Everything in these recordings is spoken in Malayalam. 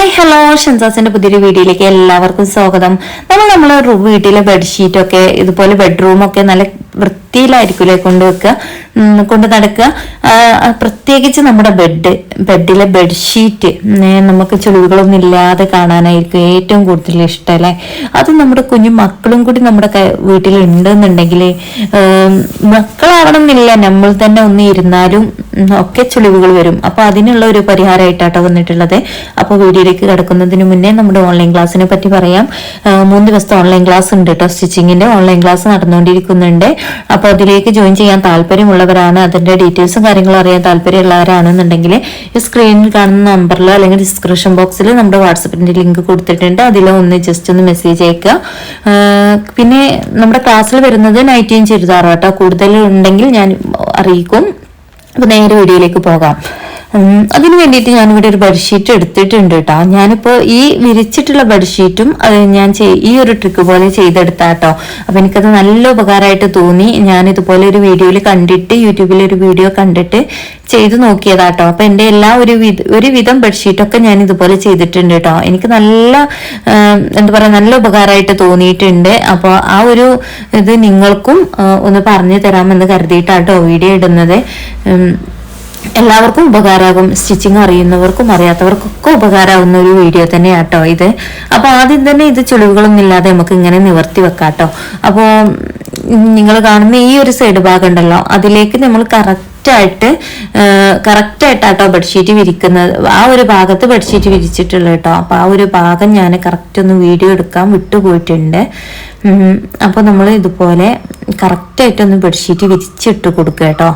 ഹായ് ഹലോ ഷൻസാസിന്റെ പുതിയൊരു വീഡിയോയിലേക്ക് എല്ലാവർക്കും സ്വാഗതം. നമ്മൾ നമ്മളെ വീട്ടിലെ ബെഡ്ഷീറ്റൊക്കെ ഇതുപോലെ ബെഡ്റൂമൊക്കെ നല്ല വൃത്തിയിലായിരിക്കില്ലേ കൊണ്ടുവെക്കുക വെക്കുക കൊണ്ട് നടക്കുക. പ്രത്യേകിച്ച് നമ്മുടെ ബെഡ് ബെഡിലെ ബെഡ്ഷീറ്റ് നമുക്ക് ചുളിവുകളൊന്നും ഇല്ലാതെ കാണാനായിരിക്കും ഏറ്റവും കൂടുതൽ ഇഷ്ടം അല്ലേ? അത് നമ്മുടെ കുഞ്ഞു മക്കളും കൂടി നമ്മുടെ ക- മക്കളാവണം മക്കളാവണമെന്നില്ല. നമ്മൾ തന്നെ ഒന്ന് ഇരുന്നാലും ഒക്കെ ചുളിവുകൾ വരും. അപ്പൊ അതിനുള്ള ഒരു പരിഹാരമായിട്ടാട്ടോ വന്നിട്ടുള്ളത്. അപ്പൊ വീഡിയോയിലേക്ക് കിടക്കുന്നതിന് മുന്നേ നമ്മുടെ ഓൺലൈൻ ക്ലാസ്സിനെ പറ്റി പറയാം. മൂന്ന് ദിവസത്തെ ഓൺലൈൻ ക്ലാസ് ഉണ്ട് കേട്ടോ സ്റ്റിച്ചിങ്ങിന്റെ ഓൺലൈൻ ക്ലാസ് നടന്നുകൊണ്ടിരിക്കുന്നുണ്ട്. അപ്പൊ അതിലേക്ക് ജോയിൻ ചെയ്യാൻ താല്പര്യമുള്ളവരാണ്. അതിന്റെ ഡീറ്റെയിൽസും കാര്യങ്ങളും അറിയാൻ താല്പര്യമുള്ളവരാണെന്നുണ്ടെങ്കിൽ ഈ സ്ക്രീനിൽ കാണുന്ന നമ്പറിലോ അല്ലെങ്കിൽ ഡിസ്ക്രിപ്ഷൻ ബോക്സിൽ നമ്മുടെ വാട്സപ്പിന്റെ ലിങ്ക് കൊടുത്തിട്ടുണ്ട്. അതിൽ ഒന്ന് ജസ്റ്റ് ഒന്ന് മെസ്സേജ് അയക്കുക. പിന്നെ നമ്മുടെ ക്ലാസ്സിൽ വരുന്നത് നൈറ്റിയും ചുരിദാറും കേട്ടോ കൂടുതൽ ഉണ്ടെങ്കിൽ ഞാൻ അറിയിക്കും. അപ്പൊ നേരെ വീഡിയോയിലേക്ക് പോകാം. അതിന് വേണ്ടിയിട്ട് ഞാനിവിടെ ഒരു ബെഡ്ഷീറ്റ് എടുത്തിട്ടുണ്ട് കേട്ടോ ഞാനിപ്പോ ഈ വിരിച്ചിട്ടുള്ള ബെഡ്ഷീറ്റും ഞാൻ ഈ ഒരു ട്രിക്ക് പോലെ ചെയ്തെടുത്താ കേട്ടോ അപ്പൊ എനിക്കത് നല്ല ഉപകാരമായിട്ട് തോന്നി. ഞാൻ ഇതുപോലെ ഒരു വീഡിയോയിൽ കണ്ടിട്ട് യൂട്യൂബിൽ ഒരു വീഡിയോ കണ്ടിട്ട് ചെയ്തു നോക്കിയതാട്ടോ അപ്പൊ എന്റെ എല്ലാ ഒരു ഒരു ഒരുവിധം ബെഡ്ഷീറ്റൊക്കെ ഞാൻ ഇതുപോലെ ചെയ്തിട്ടുണ്ട് കേട്ടോ എനിക്ക് നല്ല എന്താ പറയാ നല്ല ഉപകാരമായിട്ട് തോന്നിയിട്ടുണ്ട്. അപ്പോൾ ആ ഒരു ഇത് നിങ്ങൾക്കും ഒന്ന് പറഞ്ഞു തരാമെന്ന് കരുതിയിട്ടാട്ടോ വീഡിയോ ഇടുന്നത്. എല്ലാവർക്കും ഉപകാരമാകും സ്റ്റിച്ചിങ് അറിയുന്നവർക്കും അറിയാത്തവർക്കൊക്കെ ഉപകാരമാകുന്ന ഒരു വീഡിയോ തന്നെയാട്ടോ ഇത്. അപ്പോൾ ആദ്യം തന്നെ ഇത് ചുളിവുകളൊന്നും ഇല്ലാതെ നമുക്ക് ഇങ്ങനെ നിവർത്തി വെക്കാട്ടോ. അപ്പോൾ നിങ്ങൾ കാണുന്ന ഈ ഒരു സൈഡ് ഭാഗം ഉണ്ടല്ലോ അതിലേക്ക് നമ്മൾ കറക്റ്റ് ആയിട്ട് കറക്റ്റ് ആയിട്ടാട്ടോ ബെഡ്ഷീറ്റ് വിരിക്കുന്നത്. ആ ഒരു ഭാഗത്ത് ബെഡ്ഷീറ്റ് വിരിച്ചിട്ടുള്ളത് കേട്ടോ. അപ്പൊ ആ ഒരു ഭാഗം ഞാൻ കറക്റ്റ് ഒന്ന് വീഡിയോ എടുക്കാൻ വിട്ടുപോയിട്ടുണ്ട്. അപ്പോൾ അപ്പൊ നമ്മൾ ഇതുപോലെ കറക്റ്റ് ആയിട്ടൊന്ന് ബെഡ്ഷീറ്റ് വിരിച്ചിട്ട് കൊടുക്കുക കേട്ടോ.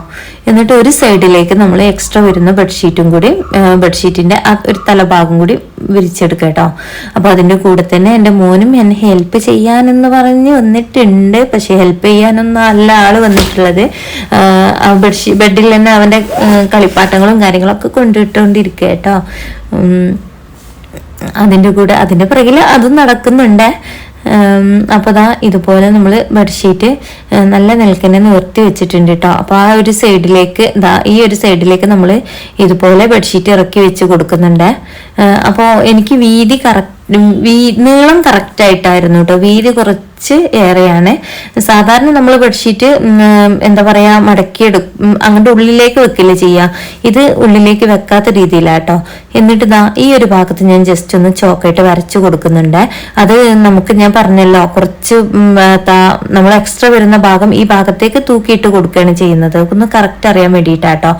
എന്നിട്ട് ഒരു സൈഡിലേക്ക് നമ്മൾ എക്സ്ട്രാ വരുന്ന ബെഡ്ഷീറ്റും കൂടി ബെഡ്ഷീറ്റിന്റെ ആ ഒരു തലഭാഗം കൂടി വിരിച്ചെടുക്കുക കേട്ടോ. അപ്പോൾ അതിന്റെ കൂടെ തന്നെ എന്റെ മോനും എന്നെ ഹെൽപ്പ് ചെയ്യാനെന്ന് പറഞ്ഞ് വന്നിട്ടുണ്ട്. പക്ഷേ ഹെൽപ്പ് ചെയ്യാനൊന്നും അല്ല ആൾ വന്നിട്ടുള്ളത്. ബെഡ്ഷീ ബെഡിൽ തന്നെ അവന്റെ കളിപ്പാട്ടങ്ങളും കാര്യങ്ങളൊക്കെ കൊണ്ടിട്ടുകൊണ്ടിരിക്കുക കേട്ടോ. അതിന്റെ കൂടെ അതിന്റെ പിറകിൽ അതും നടക്കുന്നുണ്ട്. ഉം, അപ്പൊ ദാ ഇതുപോലെ നമ്മൾ ബെഡ്ഷീറ്റ് നല്ല നിലക്കന്നെ നിവർത്തി വെച്ചിട്ടുണ്ട് കേട്ടോ അപ്പോൾ ആ ഒരു സൈഡിലേക്ക് ദാ ഈ ഒരു സൈഡിലേക്ക് നമ്മൾ ഇതുപോലെ ബെഡ്ഷീറ്റ് ഇറക്കി വെച്ച് കൊടുക്കുന്നുണ്ട്. അപ്പോൾ എനിക്ക് വീതി കറക്റ്റ് നീളം കറക്റ്റ് ആയിട്ടായിരുന്നു കേട്ടോ വീതി കുറച്ച് ഏറെയാണ്. സാധാരണ നമ്മൾ ബെഡ്ഷീറ്റ് എന്താ പറയാ മടക്കി എടുക്കും അങ്ങോട്ട് ഉള്ളിലേക്ക് വെക്കില്ല ചെയ്യാ. ഇത് ഉള്ളിലേക്ക് വെക്കാത്ത രീതിയിലാട്ടോ എന്നിട്ട് ദാ ഈ ഒരു ഭാഗത്ത് ഞാൻ ജസ്റ്റ് ഒന്ന് ചോക്കായിട്ട് വരച്ചു കൊടുക്കുന്നുണ്ട്. അത് നമുക്ക് ഞാൻ പറഞ്ഞല്ലോ കുറച്ച് നമ്മൾ എക്സ്ട്രാ വരുന്ന ഭാഗം ഈ ഭാഗത്തേക്ക് തൂക്കിയിട്ട് കൊടുക്കുകയാണ് ചെയ്യുന്നത്. ഒന്ന് കറക്റ്റ് അറിയാൻ വേണ്ടിയിട്ടാട്ടോ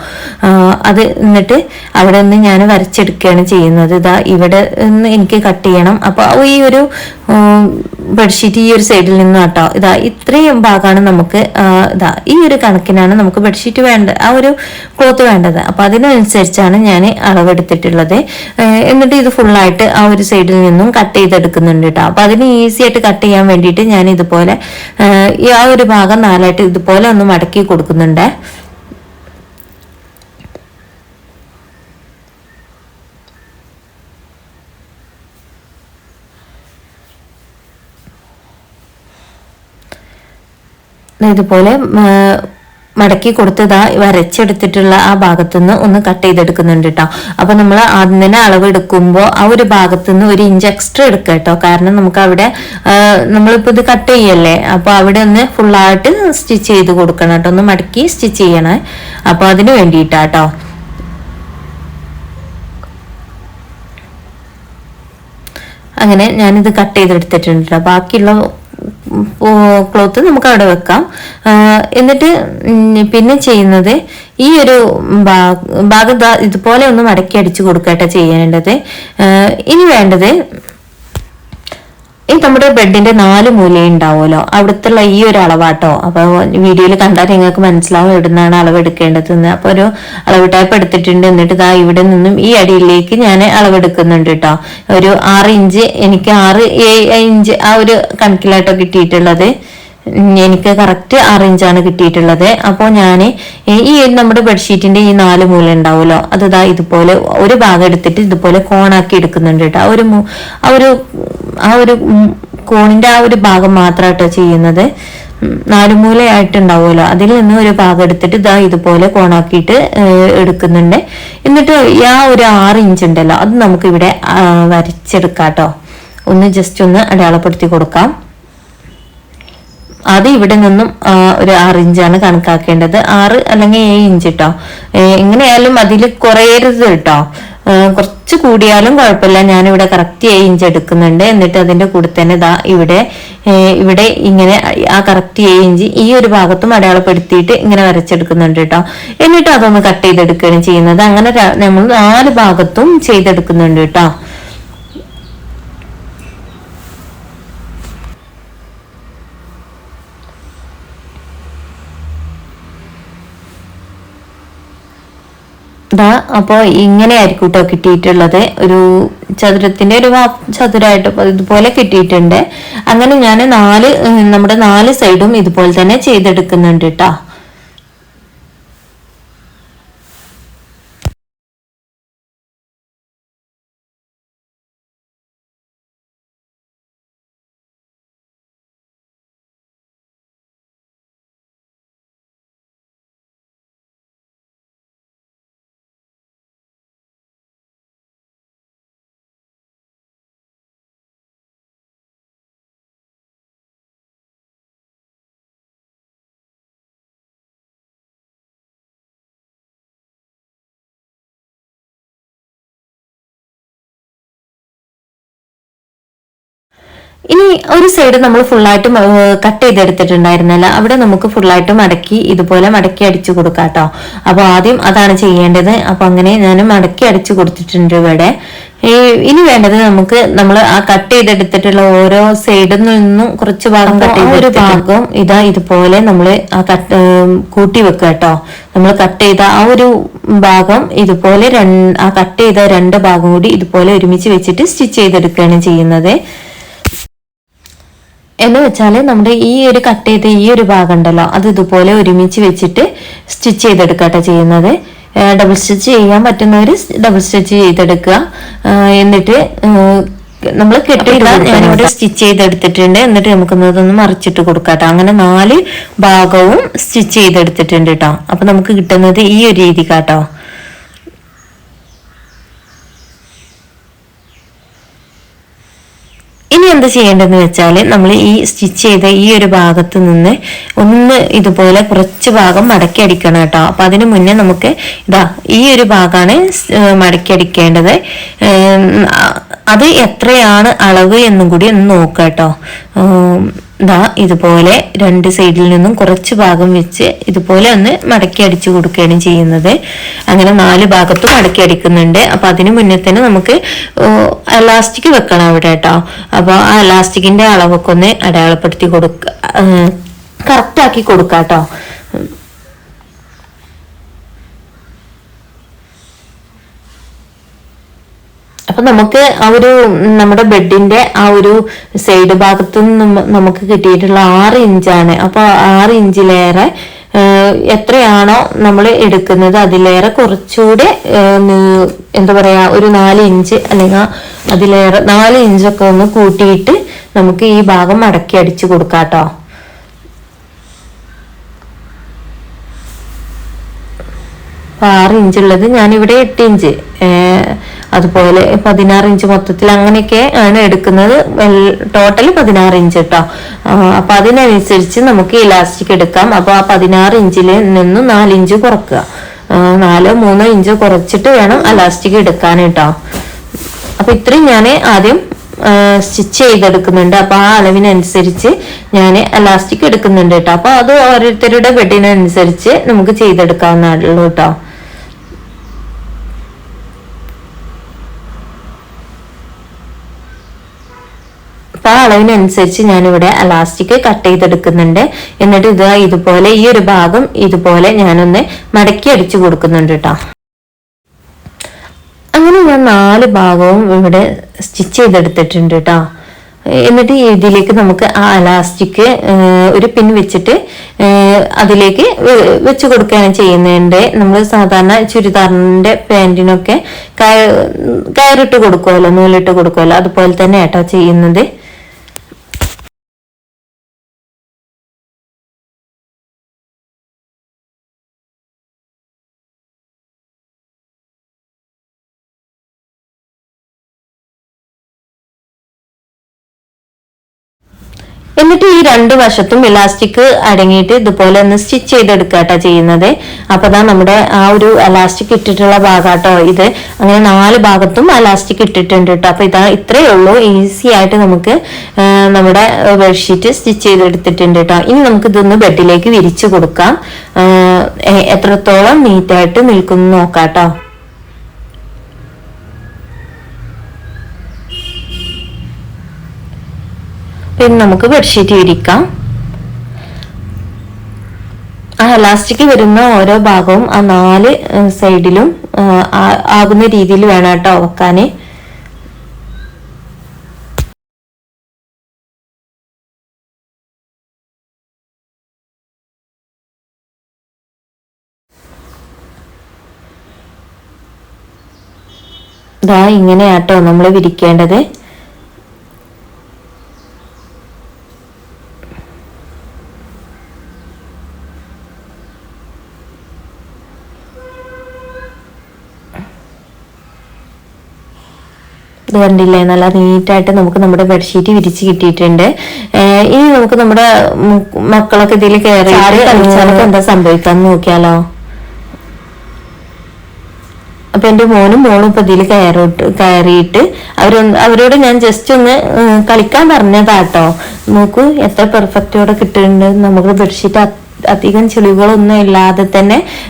അത് എന്നിട്ട് അവിടെ നിന്ന് ഞാൻ വരച്ചെടുക്കുകയാണ് ചെയ്യുന്നത്. ഇതാ ഇവിടെ നിന്ന് എനിക്ക് കട്ട് ചെയ്യണം. അപ്പോൾ ഈ ഒരു ബെഡ്ഷീറ്റ് ഈ ഒരു സൈഡിൽ നിന്ന് കേട്ടോ ഇതാ ഇത്രയും ഭാഗമാണ് നമുക്ക് ഇതാ ഈ ഒരു കണക്കിനാണ് നമുക്ക് ബെഡ്ഷീറ്റ് വേണ്ട ആ ഒരു ക്ലോത്ത് വേണ്ടത്. അപ്പോൾ അതിനനുസരിച്ചാണ് ഞാൻ അളവെടുത്തിട്ടുള്ളത്. എന്നിട്ട് ഇത് ഫുള്ളായിട്ട് ആ ഒരു സൈഡിൽ നിന്നും കട്ട് ചെയ്തെടുക്കുന്നുണ്ട് കേട്ടോ. അപ്പോൾ അതിന് ഈസി ആയിട്ട് കട്ട് ചെയ്യാൻ വേണ്ടിയിട്ട് ഞാൻ ഇതുപോലെ ആ ഒരു ഭാഗം നാലായിട്ട് ഇതുപോലെ ഒന്ന് മടക്കി കൊടുക്കുന്നുണ്ട്. ഇതുപോലെ മടക്കി കൊടുത്തതാ വരച്ചെടുത്തിട്ടുള്ള ആ ഭാഗത്തുനിന്ന് ഒന്ന് കട്ട് ചെയ്തെടുക്കുന്നുണ്ട് കേട്ടോ അപ്പൊ നമ്മൾ ആദ്യം തന്നെ അളവ് എടുക്കുമ്പോൾ ആ ഒരു ഭാഗത്തുനിന്ന് ഒരു ഇഞ്ച് എക്സ്ട്രാ എടുക്കുക കേട്ടോ കാരണം നമുക്ക് അവിടെ നമ്മളിപ്പോ ഇത് കട്ട് ചെയ്യല്ലേ? അപ്പൊ അവിടെ ഒന്ന് ഫുള്ളായിട്ട് സ്റ്റിച്ച് ചെയ്ത് കൊടുക്കണം കേട്ടോ ഒന്ന് മടക്കി സ്റ്റിച്ച് ചെയ്യണേ. അപ്പൊ അതിന് വേണ്ടിയിട്ടാട്ടോ അങ്ങനെ ഞാനിത് കട്ട് ചെയ്തെടുത്തിട്ടുണ്ട് കേട്ടോ ബാക്കിയുള്ള ക്ലോത്ത് നമുക്ക് അവിടെ വെക്കാം. എന്നിട്ട് പിന്നെ ചെയ്യുന്നത് ഈ ഒരു ഭാഗം ഇതുപോലെ ഒന്ന് മടക്കി അടിച്ചു കൊടുക്കട്ടെ ചെയ്യേണ്ടത് ഇനി വേണ്ടത് ഈ നമ്മുടെ ബെഡിന്റെ നാല് മൂലയും ഉണ്ടാവുമല്ലോ അവിടുത്തെ ഈ ഒരു അളവാട്ടോ. അപ്പൊ വീഡിയോയിൽ കണ്ടാൽ നിങ്ങൾക്ക് മനസ്സിലാവും എവിടുന്നാണ് അളവ് എടുക്കേണ്ടതെന്ന് അപ്പൊ ഒരു അളവ് ടൈപ്പ് എടുത്തിട്ടുണ്ട്. എന്നിട്ട് ഇതാ ഇവിടെ നിന്നും ഈ അടിയിലേക്ക് ഞാൻ അളവെടുക്കുന്നുണ്ട് കേട്ടോ ഒരു ആറ് ഇഞ്ച് എനിക്ക് ആറ് ഇഞ്ച് ആ ഒരു കണക്കിലാട്ടോ കിട്ടിയിട്ടുള്ളത്. എനിക്ക് കറക്റ്റ് ആറ് ഇഞ്ചാണ് കിട്ടിയിട്ടുള്ളത്. അപ്പോൾ ഞാൻ ഈ നമ്മുടെ ബെഡ്ഷീറ്റിന്റെ ഈ നാല് മൂല ഉണ്ടാവുമല്ലോ. അത് ഇതാ ഇതുപോലെ ഒരു ഭാഗം എടുത്തിട്ട് ഇതുപോലെ കോണാക്കി എടുക്കുന്നുണ്ട് കേട്ടോ ആ ഒരു ആ ഒരു ആ ഒരു കോണിന്റെ ആ ഒരു ഭാഗം മാത്രമായിട്ട് ചെയ്യുന്നത്. നാലുമൂലയായിട്ടുണ്ടാവുമല്ലോ. അതിൽ നിന്ന് ഒരു ഭാഗം എടുത്തിട്ട് ഇതാ ഇതുപോലെ കോണാക്കിയിട്ട് എടുക്കുന്നുണ്ട്. എന്നിട്ട് ആ ഒരു ആറ് ഇഞ്ച് ഉണ്ടല്ലോ അത് നമുക്ക് ഇവിടെ വരച്ചെടുക്കാം കേട്ടോ ഒന്ന് ജസ്റ്റ് ഒന്ന് അടയാളപ്പെടുത്തി കൊടുക്കാം. അത് ഇവിടെ നിന്നും ഒരു ആറ് ഇഞ്ചാണ് കണക്കാക്കേണ്ടത്. ആറ് അല്ലെങ്കിൽ ഏഴ് ഇഞ്ച് കേട്ടോ എങ്ങനെയായാലും അതിൽ കുറയരുത് കേട്ടോ. കുറച്ച് കൂടിയാലും കുഴപ്പമില്ല. ഞാനിവിടെ കറക്റ്റ് ഏഴ് ഇഞ്ച് എടുക്കുന്നുണ്ട്. എന്നിട്ട് അതിന്റെ കൂടെ തന്നെ ഇതാ ഇവിടെ ഇവിടെ ഇങ്ങനെ ആ കറക്റ്റ് ഏഴ് ഇഞ്ച് ഈ ഒരു ഭാഗത്തും അടയാളപ്പെടുത്തിയിട്ട് ഇങ്ങനെ വരച്ചെടുക്കുന്നുണ്ട് കേട്ടോ എന്നിട്ട് അതൊന്ന് കട്ട് ചെയ്തെടുക്കുകയാണ് ചെയ്യുന്നത്. അങ്ങനെ നമ്മൾ നാല് ഭാഗത്തും ചെയ്തെടുക്കുന്നുണ്ട് കേട്ടോ ഇതാ അപ്പോൾ ഇങ്ങനെയായിരിക്കും കേട്ടോ കിട്ടിയിട്ടുള്ളത്. ഒരു ചതുരത്തിന്റെ ഒരു ചതുരായിട്ട് ഇതുപോലെ കിട്ടിയിട്ടുണ്ട്. അങ്ങനെ ഞാൻ നാല് നമ്മുടെ നാല് സൈഡും ഇതുപോലെ തന്നെ ചെയ്തെടുക്കുന്നുണ്ട് കേട്ടോ ഇനി ഒരു സൈഡ് നമ്മൾ ഫുള്ളായിട്ട് കട്ട് ചെയ്തെടുത്തിട്ടുണ്ടായിരുന്നല്ല. അവിടെ നമുക്ക് ഫുള്ളായിട്ട് മടക്കി ഇതുപോലെ മടക്കി അടിച്ചു കൊടുക്കാം കേട്ടോ അപ്പൊ ആദ്യം അതാണ് ചെയ്യേണ്ടത്. അപ്പൊ അങ്ങനെ ഞാൻ മടക്കി അടിച്ചു കൊടുത്തിട്ടുണ്ട് ഇവിടെ. ഇനി വേണ്ടത് നമുക്ക് നമ്മൾ ആ കട്ട് ചെയ്തെടുത്തിട്ടുള്ള ഓരോ സൈഡിൽ നിന്നും കുറച്ച് ഭാഗം കട്ട് ചെയ്ത ഒരു ഭാഗം ഇതാ ഇതുപോലെ നമ്മൾ ആ കട്ട് കൂട്ടി വെക്കുക കേട്ടോ നമ്മൾ കട്ട് ചെയ്ത ആ ഒരു ഭാഗം ഇതുപോലെ ആ കട്ട് ചെയ്ത രണ്ട് ഭാഗം കൂടി ഇതുപോലെ ഒരുമിച്ച് വെച്ചിട്ട് സ്റ്റിച്ച് ചെയ്തെടുക്കുകയാണ് ചെയ്യുന്നത്. എന്ന് വെച്ചാൽ നമ്മുടെ ഈ ഒരു കട്ട് ചെയ്ത ഈ ഒരു ഭാഗം ഉണ്ടല്ലോ അത് ഇതുപോലെ ഒരുമിച്ച് വെച്ചിട്ട് സ്റ്റിച്ച് ചെയ്തെടുക്കട്ടെ ചെയ്യുന്നത്. ഡബിൾ സ്റ്റിച്ച് ചെയ്യാൻ പറ്റുന്നവർ ഡബിൾ സ്റ്റിച്ച് ചെയ്തെടുക്കുക. എന്നിട്ട് നമ്മൾ കെട്ടിയില്ല ഞാനിവിടെ സ്റ്റിച്ച് ചെയ്തെടുത്തിട്ടുണ്ട്. എന്നിട്ട് നമുക്ക് ഇതൊന്ന് മറിച്ചിട്ട് കൊടുക്കാട്ടോ അങ്ങനെ നാല് ഭാഗവും സ്റ്റിച്ച് ചെയ്തെടുത്തിട്ടുണ്ട് കേട്ടോ അപ്പൊ നമുക്ക് കിട്ടുന്നത് ഈ ഒരു രീതിക്കാട്ടോ ഇനി എന്ത് ചെയ്യേണ്ടതെന്ന് വെച്ചാൽ നമ്മൾ ഈ സ്റ്റിച്ച് ചെയ്ത ഈ ഒരു ഭാഗത്ത് നിന്ന് ഒന്ന് ഇതുപോലെ കുറച്ച് ഭാഗം മടക്കി അടിക്കണം കേട്ടോ. അപ്പം അതിന് മുന്നേ നമുക്ക് ഇതാ ഈ ഒരു ഭാഗമാണ് മടക്കി അടിക്കേണ്ടത്. അത് എത്രയാണ് അളവ് എന്നും കൂടി ഒന്ന് നോക്കുക കേട്ടോ. ഇതാ ഇതുപോലെ രണ്ട് സൈഡിൽ നിന്നും കുറച്ച് ഭാഗം വെച്ച് ഇതുപോലെ ഒന്ന് മടക്കി അടിച്ചു കൊടുക്കുകയാണ് ചെയ്യുന്നത്. അങ്ങനെ നാല് ഭാഗത്തും മടക്കി അടിക്കുന്നുണ്ട്. അപ്പൊ അതിന് മുന്നേ തന്നെ നമുക്ക് എലാസ്റ്റിക് വെക്കണം അവിടെ കേട്ടോ. അപ്പൊ ആ എലാസ്റ്റിക്കിന്റെ അളവൊക്കെ ഒന്ന് അടയാളപ്പെടുത്തി കൊടുക്ക കറക്റ്റ് ആക്കി കൊടുക്കാം കേട്ടോ അപ്പൊ നമുക്ക് ആ ഒരു നമ്മുടെ ബെഡിന്റെ ആ ഒരു സൈഡ് ഭാഗത്തു നിന്ന് നമുക്ക് കിട്ടിയിട്ടുള്ള ആറ് ഇഞ്ചാണ്. അപ്പൊ ആറ് ഇഞ്ചിലേറെ എത്രയാണോ നമ്മൾ എടുക്കുന്നത് അതിലേറെ കുറച്ചുകൂടെ എന്താ പറയാ ഒരു നാല് ഇഞ്ച് അല്ലെങ്കിൽ അതിലേറെ നാല് ഇഞ്ചൊക്കെ ഒന്ന് കൂട്ടിയിട്ട് നമുക്ക് ഈ ഭാഗം മടക്കി അടിച്ചു കൊടുക്കാം കേട്ടോ അപ്പൊ ആറ് ഇഞ്ച് ഉള്ളത്. ഞാനിവിടെ എട്ട് ഇഞ്ച് അതുപോലെ പതിനാറ് ഇഞ്ച് മൊത്തത്തിൽ അങ്ങനെയൊക്കെ ആണ് എടുക്കുന്നത്. ടോട്ടൽ പതിനാറ് ഇഞ്ച് കേട്ടോ അപ്പൊ അതിനനുസരിച്ച് നമുക്ക് ഇലാസ്റ്റിക് എടുക്കാം. അപ്പൊ ആ പതിനാറ് ഇഞ്ചിൽ നിന്ന് നാല് ഇഞ്ച് കുറക്കുക. നാലോ മൂന്നോ ഇഞ്ച് കുറച്ചിട്ട് വേണം അലാസ്റ്റിക് എടുക്കാൻ കേട്ടോ. അപ്പൊ ഇത്രയും ഞാൻ ആദ്യം സ്റ്റിച്ച് ചെയ്തെടുക്കുന്നുണ്ട്. അപ്പൊ ആ അളവിനനുസരിച്ച് ഞാൻ എലാസ്റ്റിക് എടുക്കുന്നുണ്ട് കേട്ടോ അപ്പൊ അത് ഓരോരുത്തരുടെ ബെഡിനനുസരിച്ച് നമുക്ക് ചെയ്തെടുക്കാവുന്നതാണല്ലോ കേട്ടോ അപ്പൊ ആ അളവിനനുസരിച്ച് ഞാനിവിടെ അലാസ്റ്റിക് കട്ട് ചെയ്തെടുക്കുന്നുണ്ട്. എന്നിട്ട് ഇത് ഇതുപോലെ ഈ ഒരു ഭാഗം ഇതുപോലെ ഞാനൊന്ന് മടക്കി അടിച്ചു കൊടുക്കുന്നുണ്ട് കേട്ടോ അങ്ങനെ ഞാൻ നാല് ഭാഗവും ഇവിടെ സ്റ്റിച്ച് ചെയ്തെടുത്തിട്ടുണ്ട് കേട്ടോ എന്നിട്ട് ഇതിലേക്ക് നമുക്ക് ആ അലാസ്റ്റിക് ഒരു പിൻ വെച്ചിട്ട് അതിലേക്ക് വെച്ച് കൊടുക്കുകയാണ് ചെയ്യുന്നതിന്റെ നമ്മൾ സാധാരണ ചുരിദാറിന്റെ പാന്റിനൊക്കെ കയ- കയറിട്ട് കൊടുക്കുമല്ലോ നൂലിട്ട് കൊടുക്കുമല്ലോ അതുപോലെ തന്നെ കേട്ടോ ചെയ്യുന്നത്. എന്നിട്ട് ഈ രണ്ട് വശത്തും ഇലാസ്റ്റിക് അടങ്ങിയിട്ട് ഇതുപോലെ ഒന്ന് സ്റ്റിച്ച് ചെയ്തെടുക്കാട്ടോ ചെയ്യുന്നത്. അപ്പൊ ദാ നമ്മുടെ ആ ഒരു അലാസ്റ്റിക് ഇട്ടിട്ടുള്ള ഭാഗാട്ടോ ഇത്. അങ്ങനെ നാല് ഭാഗത്തും അലാസ്റ്റിക് ഇട്ടിട്ടുണ്ട് കേട്ടോ അപ്പൊ ഇതാ ഇത്രയേ ഉള്ളൂ. ഈസി ആയിട്ട് നമുക്ക് നമ്മുടെ ബെഡ്ഷീറ്റ് സ്റ്റിച്ച് ചെയ്തെടുത്തിട്ടുണ്ട് കേട്ടോ ഇനി നമുക്ക് ഇതൊന്ന് ബെഡിലേക്ക് വിരിച്ചു കൊടുക്കാം. എത്രത്തോളം നീറ്റായിട്ട് നിൽക്കുന്നു നോക്കാട്ടോ പിന്നെ നമുക്ക് ബെഡ്ഷീറ്റ് വിരിക്കാം ആ എലാസ്റ്റിക് വരുന്ന ഓരോ ഭാഗവും ആ നാല് സൈഡിലും ആകുന്ന രീതിയിൽ വേണം കേട്ടോ വെക്കാന്. ഇതാ ഇങ്ങനെയാട്ടോ നമ്മൾ വിരിക്കേണ്ടത്. ഇത് കണ്ടില്ലേ? നല്ല നീറ്റായിട്ട് നമുക്ക് നമ്മുടെ ബെഡ്ഷീറ്റ് വിരിച്ച് കിട്ടിയിട്ടുണ്ട്. ഇനി നമുക്ക് നമ്മുടെ മക്കളൊക്കെ ഇതിൽ കയറി കളിച്ചാലൊക്കെ എന്താ സംഭവിക്കാന്ന് നോക്കിയാലോ? അപ്പൊ എന്റെ മോനും മോളും ഇപ്പൊ ഇതിൽ കയറിട്ട് കയറിയിട്ട് അവരൊന്ന് അവരോട് ഞാൻ ജസ്റ്റ് ഒന്ന് കളിക്കാൻ പറഞ്ഞതാട്ടോ. നോക്കൂ എത്ര പെർഫെക്റ്റോടെ കിട്ടുന്നുണ്ട്. നമുക്ക് ബെഡ്ഷീറ്റ് അധികം ചെളികളൊന്നും ഇല്ലാതെ തന്നെ